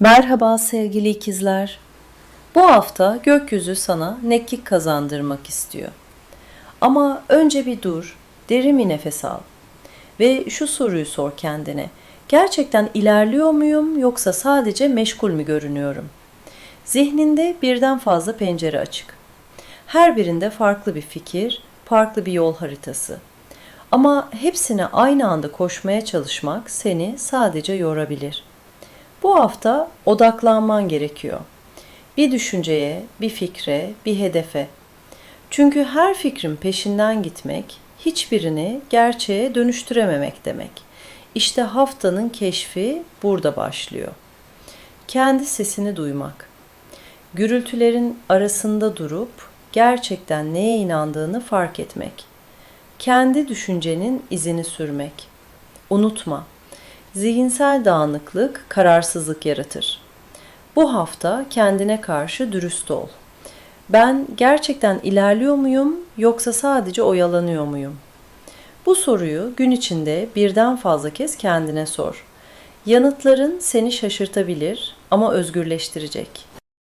Merhaba sevgili ikizler. Bu hafta gökyüzü sana neklik kazandırmak istiyor. Ama önce bir dur, derin bir nefes al ve şu soruyu sor kendine. Gerçekten ilerliyor muyum yoksa sadece meşgul mü görünüyorum? Zihninde birden fazla pencere açık. Her birinde farklı bir fikir, farklı bir yol haritası. Ama hepsine aynı anda koşmaya çalışmak seni sadece yorabilir. Bu hafta odaklanman gerekiyor. Bir düşünceye, bir fikre, bir hedefe. Çünkü her fikrin peşinden gitmek, hiçbirini gerçeğe dönüştürememek demek. İşte haftanın keşfi burada başlıyor. Kendi sesini duymak. Gürültülerin arasında durup gerçekten neye inandığını fark etmek. Kendi düşüncenin izini sürmek. Unutma, zihinsel dağınıklık kararsızlık yaratır. Bu hafta kendine karşı dürüst ol. Ben gerçekten ilerliyor muyum yoksa sadece oyalanıyor muyum? Bu soruyu gün içinde birden fazla kez kendine sor. Yanıtların seni şaşırtabilir ama özgürleştirecek.